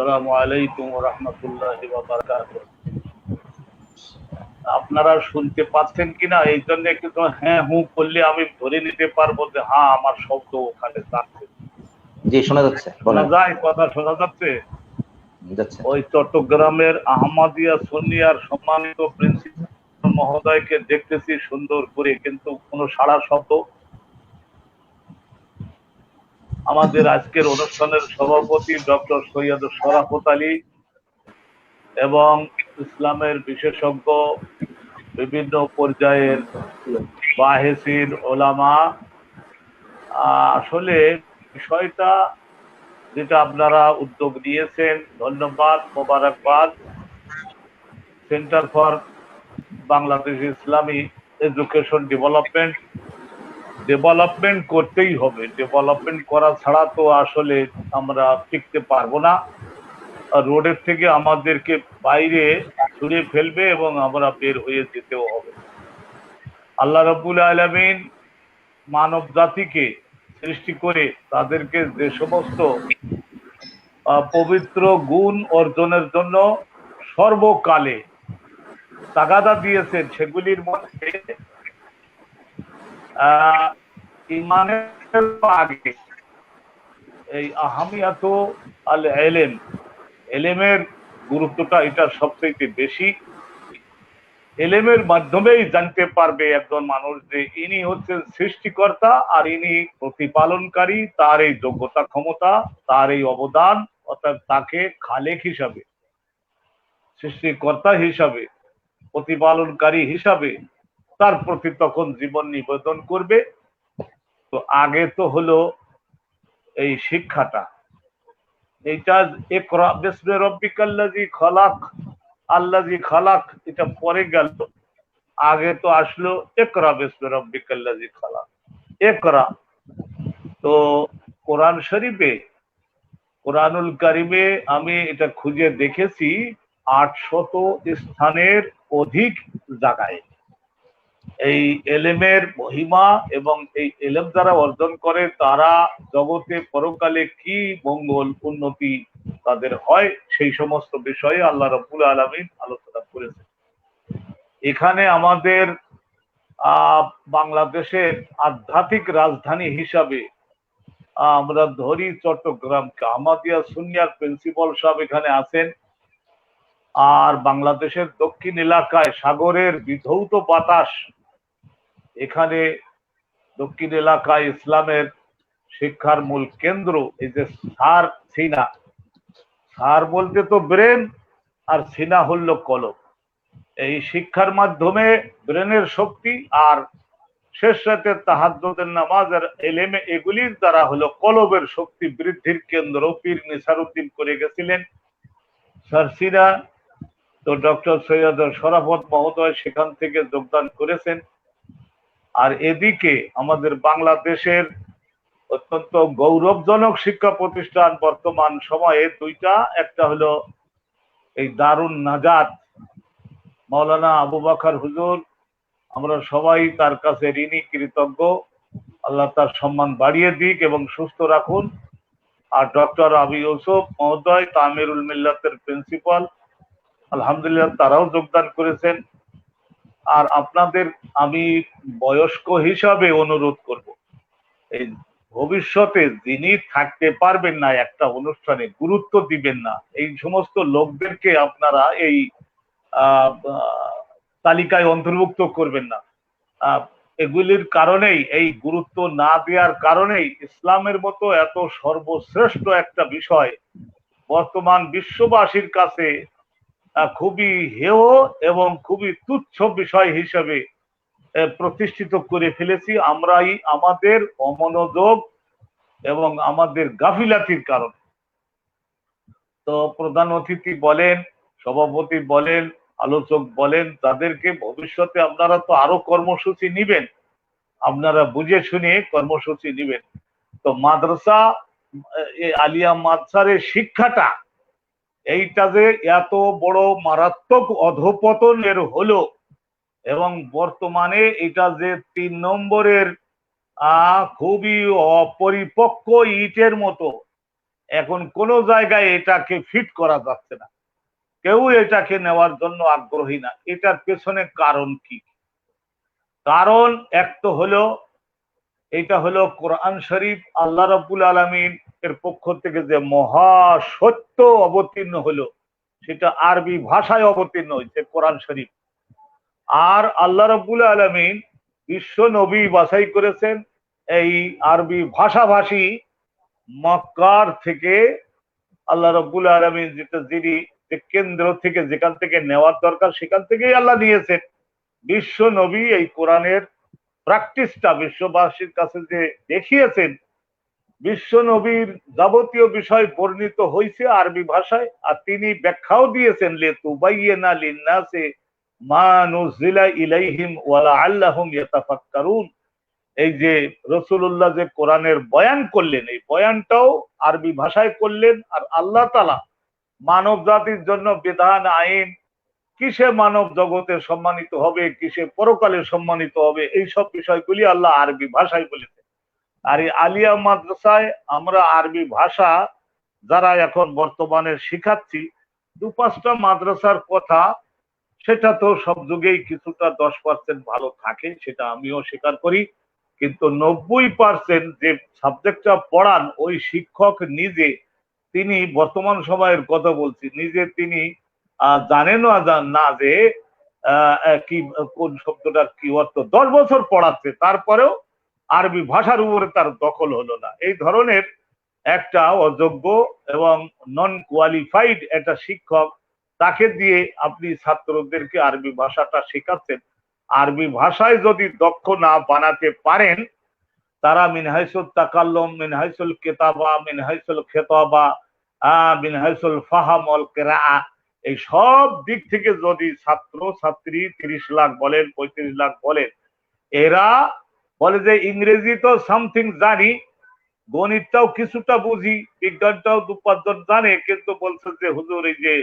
আসসালামু আলাইকুম রহমতুল্লাহ আপনারা শুনতে পাচ্ছেন কিনা? এই জন্য একটু হ্যাঁ হু করলে আমি ধরে নিতে পারব যে হ্যাঁ আমার শব্দ ওখানে যাচ্ছে। জি শোনা যাচ্ছে শোনা যায় কথা শোনা যাচ্ছে? যাচ্ছে। ওই চট্টগ্রামের আহমদিয়া সুনিয়ার সম্মানিত প্রিন্সিপাল মহোদয়কে দেখতেছি সুন্দর করে কিন্তু কোনো সাড়া শব্দ আমাদের আজকের অনুষ্ঠানের সভাপতি ডক্টর সৈয়দ শরাফত আলী এবং ইসলামের বিশেষজ্ঞ বিভিন্ন পর্যায়ের বাহেসিন ওলামা। আসলে বিষয়টা যেটা আপনারা উদ্যোগ নিয়েছেন, ধন্যবাদ, মোবারকবাদ। Centre for Bangladesh Islami education development development করতেই হবে। ডেভেলপমেন্ট করা ছাড়া তো আসলে আমরা টিকতে পারব না। রোডের থেকে আমাদেরকে বাইরে ছুড়ে ফেলবে এবং আমরা বের হয়ে যেতেও হবে। আল্লাহ রবুল আলমিন মানব জাতিকে সৃষ্টি করে তাদেরকে যে সমস্ত পবিত্র গুণ অর্জনের জন্য সর্বকালে তাগাদা দিয়েছেন, সেগুলির মধ্যে ইমানের আগে এই আহামিয়াত আল এলেম এলেমের গুরুত্বটা এটা সবচেয়ে বেশি। এলেমের মাধ্যমেই জানতে পারবে একজন মানুষ যে ইনি হচ্ছেন সৃষ্টিকর্তা আর ইনি প্রতিপালনকারী, তার এই যোগ্যতা ক্ষমতা, তার এই অবদান, অর্থাৎ তাকে খালেক হিসাবে, সৃষ্টিকর্তা হিসাবে, প্রতিপালনকারী হিসাবে তার প্রতি তখন জীবন নিবেদন করবে। তো আগে তো হলো এই শিক্ষাটা। এইটা রব্বিকাল্লাজি খলাক আল্লাজি খালাক, এটা পরে গেল। আগে তো আসলো একরা বিসমি রব্বিকাল্লাজি খালাক। একরা তো কোরআন শরীফে, কোরআনুল কারিমে আমি এটা খুঁজে দেখেছি, আটশত স্থানের অধিক জায়গায়। এই এলেমের মহিমা এবং এই এলেম যারা অর্জন করে তারা জগতে পরকালে কি মঙ্গল উন্নতি তাদের হয়, সেই সমস্ত বিষয়ে আল্লাহ রব্বুল আলমিন আলোচনা করেছে এখানে আমাদের বাংলাদেশের আধ্যাত্মিক রাজধানী হিসাবে আমরা ধরি চট্টগ্রামকে আমাদিয়া সুনিয়ার প্রিন্সিপাল সাহেব এখানে আছেন। আর বাংলাদেশের দক্ষিণ এলাকায় সাগরের বিধৌত বাতাস এখানে দক্ষিণ এলাকায় ইসলামের শিক্ষার মূল কেন্দ্র, এই যে সার সিনা। সার বলতে তো ব্রেন, আর সিনা হল কলম। এই শিক্ষার মাধ্যমে ব্রেনের শক্তি আর শেষ রাতে তাহাজ্জুদের নামাজ আর এলেমে এগুলির দ্বারা হলো কলবের শক্তি বৃদ্ধির কেন্দ্র। পীর নিসারুদ্দিন করে গেছিলেন। সারসিনা তো ডক্টর সৈয়দ শরাফত মহোদয় সেখান থেকে যোগদান করেছেন। আর এদিকে আমাদের বাংলাদেশের অত্যন্ত গৌরবজনক শিক্ষা প্রতিষ্ঠান বর্তমান সময়ে দুইটা, একটা হলো এই দারুণ নাজাত, মাওলানা আবু বাকার হুজুর, আমরা সবাই তার কাছে ঋণী, কৃতজ্ঞ। আল্লাহ তার সম্মান বাড়িয়ে দিক এবং সুস্থ রাখুন। আর ডক্টর আবি ইউসুফ মহোদয়, তামিরুল মিল্লাতের প্রিন্সিপাল, আলহামদুলিল্লাহ তারাও যোগদান করেছেন। আর আপনাদের আমি বয়স্ক হিসাবে অনুরোধ করব। এই ভবিষ্যতে যিনি থাকতে পারবেন না, একটা অনুষ্ঠানে গুরুত্ব দিবেন না, এই সমস্ত লোকদেরকে আপনারা এই তালিকায় অন্তর্ভুক্ত করবেন না। এগুলির কারণেই, এই গুরুত্ব না দেওয়ার কারণেই ইসলামের মতো এত সর্বশ্রেষ্ঠ একটা বিষয় বর্তমান বিশ্ববাসীর কাছে খুবই হেয় এবং খুবই তুচ্ছ বিষয় হিসেবে প্রতিষ্ঠিত করে ফেলেছি। আমরাই আমাদের অমনোযোগ এবং আমাদের গাফিলাতির কারণে। তো প্রধান অতিথি বলেন, সভাপতি বলেন, আলোচক বলেন, তাদেরকে ভবিষ্যতে আপনারা তো আরও কর্মসূচি নিবেন। আপনারা বুঝে শুনে কর্মসূচি নিবেন। তো মাদ্রাসা আলিয়া মাদ্রাসার শিক্ষাটা এইটা যে এত বড় মারাত্মক অধপতনের হলো এবং বর্তমানে এটা যে তিন নম্বরের খুবই অপরিপক্ক ইটের মতো, এখন কোন জায়গায় এটাকে ফিট করা যাচ্ছে না। কেউ এটাকে নেওয়ার জন্য আগ্রহী না। এটার পেছনে কারণ কি? কারণ এক তো হলো এটা হলো কোরআন শরীফ, আল্লাহ রাব্বুল আলামিন এর পক্ষ থেকে যে মহা সত্য অবতীর্ণ হলো, সেটা আরবি ভাষায় অবতীর্ণ হয়েছে কোরআন শরীফ। আর আল্লাহ রাব্বুল আলামিন বিশ্ব নবী বাছাই করেছেন এই আরবি ভাষাভাষী মক্কার থেকে। আল্লাহ রব্বুল আলমিন যেটা যিনি যে কেন্দ্র থেকে যেখান থেকে নেওয়ার দরকার, সেখান থেকেই আল্লাহ নিয়েছেন বিশ্ব নবী এই কোরআনের প্র্যাকটিসটা বিশ্ববাসীর কাছে যে দেখিয়েছেন, বিশ্ব নবীর যাবতীয় বিষয় বর্ণিত হয়েছে আরবি ভাষায়, আর তিনি ব্যাখ্যাও দিয়েছেন, লে লিন্নাসে ইলাইহিম ওয়ালা এই যে রসুল্লাহ যে কোরআনের বয়ান করলেন, এই বয়ানটাও আরবি ভাষায় করলেন, আর আল্লাহ তালা মানব জাতির জন্য বিধান, আইন কিসে মানব জগতে সম্মানিত হবে, কিসে পরকালে সম্মানিত হবে, এই সব বিষয়গুলি আল্লাহ আরবি ভাষায় বলেছেন। আর এই আলিয়া মাদ্রাসায় আমরা আরবি ভাষা যারা এখন বর্তমানে শিখাচ্ছি, দু পাঁচটা মাদ্রাসার কথা, সেটা তো সব যুগেই কিছুটা দশ পার্সেন্ট ভালো থাকে, সেটা আমিও স্বীকার করি। কিন্তু নব্বই পার্সেন্ট যে সাবজেক্টটা পড়ান, ওই শিক্ষক নিজে, তিনি বর্তমান সময়ের কথা বলছি, নিজে তিনি জানেন না যে কি, কোন শব্দটার কি অর্থ? দশ বছর পড়াচ্ছে, তারপরেও আরবি ভাষার উপরে তার দখল হলো না। এই ধরনের একটা অযোগ্য এবং নন কোয়ালিফাইড একটা শিক্ষক, তাকে দিয়ে আপনি ছাত্রদেরকে আরবি ভাষাটা শেখাচ্ছেন। আরবি ভাষায় যদি দক্ষ না বানাতে পারেন, তারা মিনহাইসুল তাকাল্লম, মিনহাইসুল কেতাবা, মিনহাইসুল খেতাবা মিনহাইসুল ফাহাম অল কেরা এই সব দিক থেকে যদি ছাত্র, ছাত্রী তিরিশ লাখ বলেন, পঁয়ত্রিশ লাখ বলেন, এরা বলে যে ইংরেজি তো সামথিং জানি, গণিতটাও কিছুটা বুঝি, বিজ্ঞানটাও দু পাঁচজন জানে, কিন্তু বলছে যে হুজুর এই যে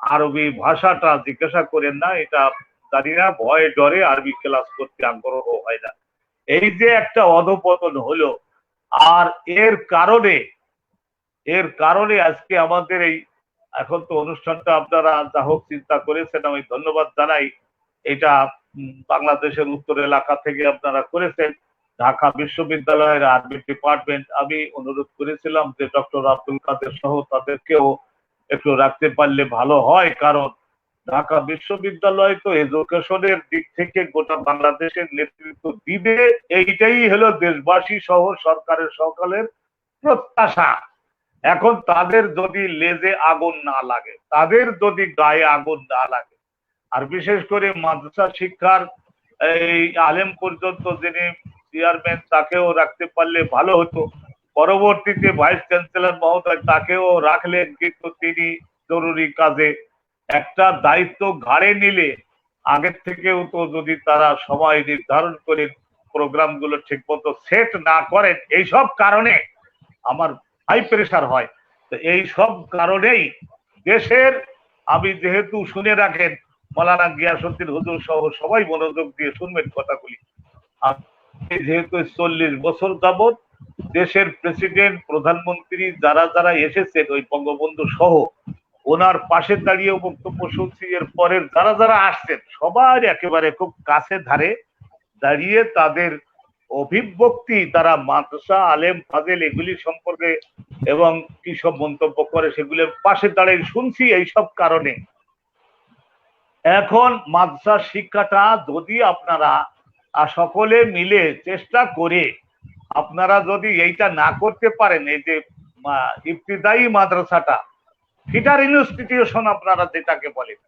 আরবি ভাষাটা জিজ্ঞাসা করেন না, এটা জানি না, ভয়ে ডরে আরবি ক্লাস করতে আগ্রহ হয় না। এই যে একটা অধপতন হলো, আর এর কারণে এর কারণে আজকে আমাদের এই এখন তো অনুষ্ঠানটা আপনারা যা হোক চিন্তা করেছেন, আমি ধন্যবাদ জানাই। এটা বাংলাদেশের উত্তর এলাকা থেকে আপনারা করেছেন। ঢাকা বিশ্ববিদ্যালয়ের আরবি ডিপার্টমেন্ট আমি অনুরোধ করেছিলাম যে ডক্টর আব্দুল কাদের সহ তাদেরকেও একটু রাখতে পারলে ভালো হয়, কারণ ঢাকা বিশ্ববিদ্যালয় তো এডুকেশনের দিক থেকে গোটা বাংলাদেশের নেতৃত্ব দিবে। এইটাই হলো দেশবাসী সহ সরকারের সকালের প্রত্যাশা। এখন তাদের যদি লেজে আগুন না লাগে, তাদের যদি গায়ে আগুন না লাগে, আর বিশেষ করে মাদ্রাসা শিক্ষার এই আলেম পর্যন্ত যিনি চেয়ারম্যান, তাকেও রাখতে পারলে ভালো হতো। পরবর্তীতে ভাইস চ্যান্সেলর মহোদয় তাকেও রাখলেন, কিন্তু তিনি জরুরি কাজে। একটা দায়িত্ব ঘাড়ে নিলে আগের থেকেও তো যদি তারা সময় নির্ধারণ করে প্রোগ্রামগুলো ঠিক মতো সেট না করেন, এইসব কারণে আমার হাই প্রেশার হয়। তো এই সব কারণেই দেশের, আমি যেহেতু শুনে রাখেন, মৌলানা গিয়াসুদ্দিন হুজুর সহ সবাই মনোযোগ দিয়ে শুনবেন কথাগুলি। যেহেতু চল্লিশ বছর যাবৎ দেশের প্রেসিডেন্ট, প্রধানমন্ত্রী যারা যারা এসেছেন, ওই বঙ্গবন্ধু সহ, ওনার পাশে দাঁড়িয়ে বক্তব্য শুনছি। এর পরের যারা যারা আসছেন, সবার একেবারে খুব কাছে ধারে দাঁড়িয়ে তাদের অভিব্যক্তি তারা মাদ্রাসা, আলেম, ফাজেল এগুলি সম্পর্কে এবং কি সব মন্তব্য করে সেগুলোর পাশে দাঁড়িয়ে শুনছি এইসব কারণে। এখন মাদ্রাসা শিক্ষাটা যদি আপনারা সকলে মিলে চেষ্টা করে আপনারা যদি এইটা না করতে পারেন, এই যে ইফতিদায়ী মাদ্রাসাটা, ফিটার ইনস্টিটিউশন আপনারা যেটাকে বলেন,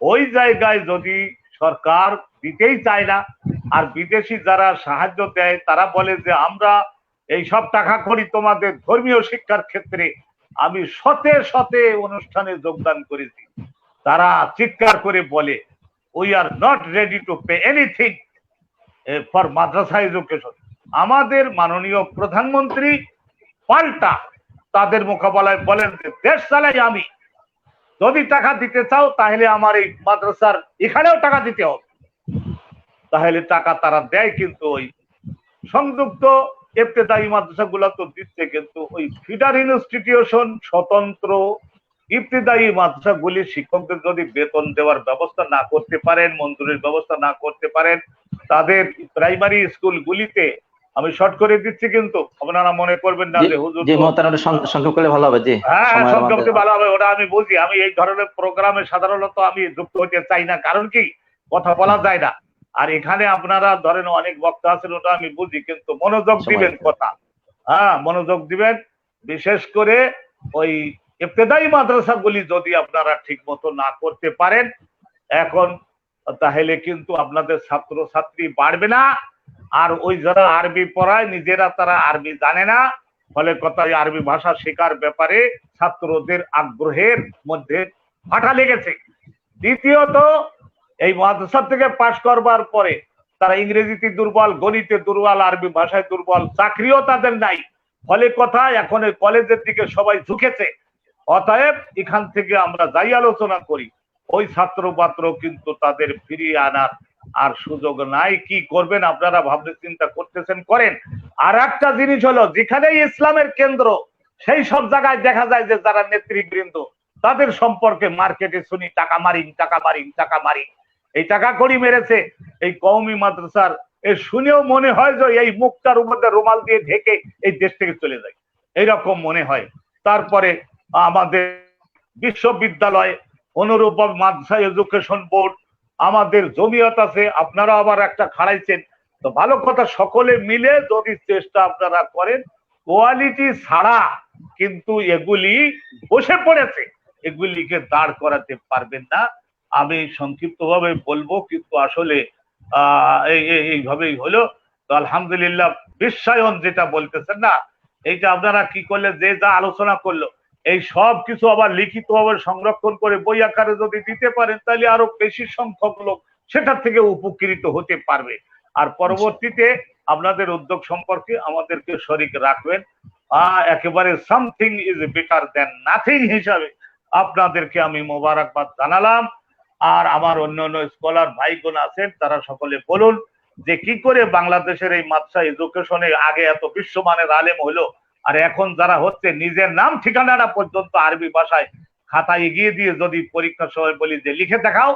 ওই জায়গায় যদি সরকার দিতেই চায় না। আর বিদেশি যারা সাহায্য দেয়, তারা বলে যে, আমরা এই সব টাকা করি তোমাদের ধর্মীয় শিক্ষার ক্ষেত্রে। আমি শতে শতে অনুষ্ঠানে যোগদান করেছি। তারা চিৎকার করে বলে we are not ready to pay anything for madrasa education আমাদের মাননীয় প্রধানমন্ত্রী পাল্টা তাদের মোকাবেলায় বলেন যে, দেশ চালাই আমি। যদি টাকা দিতে চাও, তাহলে আমার এই মাদ্রাসার এখানেও টাকা দিতে হবে। তাহলে টাকা তারা দেয় কিন্তু ওই সংযুক্ত ইবতেদায়ী মাদ্রাসাগুলো তো দিচ্ছে কিন্তু ওই ফিডার ইনস্টিটিউশন স্বতন্ত্র ইবতেদায়ী মাদ্রাসাগুলি শিক্ষকদের যদি বেতন দেওয়ার ব্যবস্থা না করতে পারেন, মঞ্জুরির ব্যবস্থা না করতে পারেন, তাদের প্রাইমারি স্কুলগুলিতে আমি শর্ট করে দিচ্ছি কিন্তু আপনারা মনে করবেন না যে হুজুর জি মহতারাম সংক্ষেপ করলে ভালো হবে জি হ্যাঁ সংক্ষেপে ভালো হবে ওটা আমি বুঝি। আমি এই ধরনের প্রোগ্রামে সাধারণত আমি যুক্ত হতে চাই না কারণ কি? কথা বলা যায় না। আর এখানে আপনারা ধরেন অনেক বক্তা আছেন ওটা আমি বুঝি কিন্তু মনোযোগ দিবেন কথা। হ্যাঁ মনোযোগ দিবেন বিশেষ করে ওই ইবতেদায়ী মাদ্রাসাগুলি যদি আপনারা ঠিক মতো না করতে পারেন এখন তাহলে কিন্তু আপনাদের ছাত্র ছাত্রী বাড়বে না। আর ওই যারা আরবি পড়ায়, নিজেরা তারা আরবি জানে না। ফলে কথায় আরবি ভাষা শেখার ব্যাপারে ছাত্রদের আগ্রহের মধ্যে ফাটা লেগেছে। দ্বিতীয়ত, এই মাদ্রাসা থেকে পাশ করবার পরে তারা ইংরেজিতে দুর্বল, গণিতে দুর্বল, আরবি ভাষায় দুর্বল, চাকরিও তাদের নাই। ফলে কথা এখন এই কলেজের দিকে সবাই ঝুঁকেছে। অতএব এখান থেকে আমরা যাই আলোচনা করি। ওই ছাত্র পাত্র কিন্তু তাদের ফিরিয়ে আনার আর সুযোগ নাই, কি করবেন? আপনারা ভাবতে চিন্তা করতেছেন, করেন। আর একটা জিনিস হলো, যেখানেই ইসলামের কেন্দ্র, সেই সব জায়গায় দেখা যায় যে যারা নেতৃবৃন্দ, তাদের সম্পর্কে মার্কেটে শুনি, টাকা মারিং টাকা মারিং টাকা মারিং এই টাকা করি মেরেছে। এই কওমি মাদ্রাসার, এ শুনেও মনে হয় যে এই মুখটার মধ্যে রুমাল দিয়ে ঢেকে এই দেশ থেকে চলে যায়। এইরকম মনে হয়। তারপরে আমাদের বিশ্ববিদ্যালয়, অনুরূপ মাদ্রাসা এডুকেশন বোর্ড আমাদের জমিয়ত আছে আপনারা আবার একটা খাড়াইছেন। তো ভালো কথা, সকলে মিলে যদি চেষ্টা আপনারা করেন, কোয়ালিটি ছাড়া কিন্তু এগুলি বসে পড়েছে, এগুলিকে দাঁড় করাতে পারবেন না। আমি সংক্ষিপ্তভাবে বলব, কিন্তু আসলে আহ এই, এই- এইভাবেই হলো। তো আলহামদুলিল্লাহ বিশ্বায়ন যেটা বলতেছেন না, এইটা আপনারা কি করলে, যে যা আলোচনা করল এই সব কিছু আবার লিখিত ভাবে সংরক্ষণ করে বই আকারে যদি দিতে পারেন, তাহলে আরও বেশি সংখ্যক লোক সেটার থেকে উপকৃত হতে পারবে। আর পরবর্তীতে আপনাদের উদ্যোগ সম্পর্কে আমাদেরকে শরিক রাখবেন। একেবারে something is better than nothing হিসাবে আপনাদেরকে আমি মোবারকবাদ জানালাম। আর আমার অন্য অন্য স্কলার ভাইগণ আছেন, তারা সকলে বলুন যে কি করে বাংলাদেশের এই মাদ্রাসা এডুকেশনে আগে এত বিশ্বমানের আলেম হলো? আর এখন যারা হচ্ছে নিজের নাম ঠিকানাটা পর্যন্ত আরবি ভাষায় খাতায় এগিয়ে দিয়ে যদি পরীক্ষার সময় বলি যে লিখে দেখাও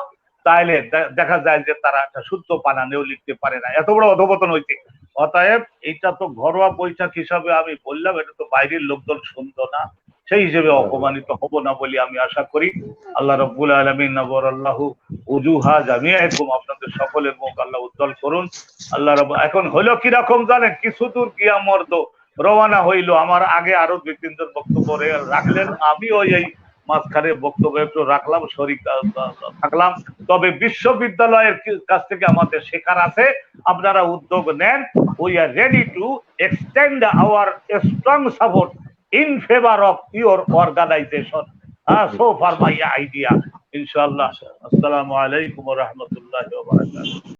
তাহলে দেখা যায় যে তারা একটা শুদ্ধ পানানেও লিখতে পারে না। এত বড় অধপতন হয়েছে। অতএব এটা তো ঘরোয়া বৈশাখ হিসাবে আমি বললাম, এটা তো বাইরের লোকজন শুনতো না। সেই হিসেবে অপমানিত হব না বলে আমি আশা করি। আল্লাহ রব্বুল আলমিন নবর আল্লাহ উজুহা জামিয়াকুম আপনাদের সকলের মুখ আল্লাহ উজ্জ্বল করুন। আল্লাহ রব এখন হলো কীরকম জানেন? কিছু দূর গিয়া মর্দ। রওনা হইল। আমার আগে আরও দুই তিনজন বক্তব্য রাখলেন। আমি ওই এই মাঝখানে বক্তব্য একটু রাখলাম, শরীর থাকলাম। তবে বিশ্ববিদ্যালয়ের কাছ থেকে আমাদের শেখার আছে। আপনারা উদ্যোগ নেন। We are ready to extend our strong support in favour of your organization so far my idea ইনশাআল্লাহ আসসালামু আলাইকুম রাহমাতুল্লাহি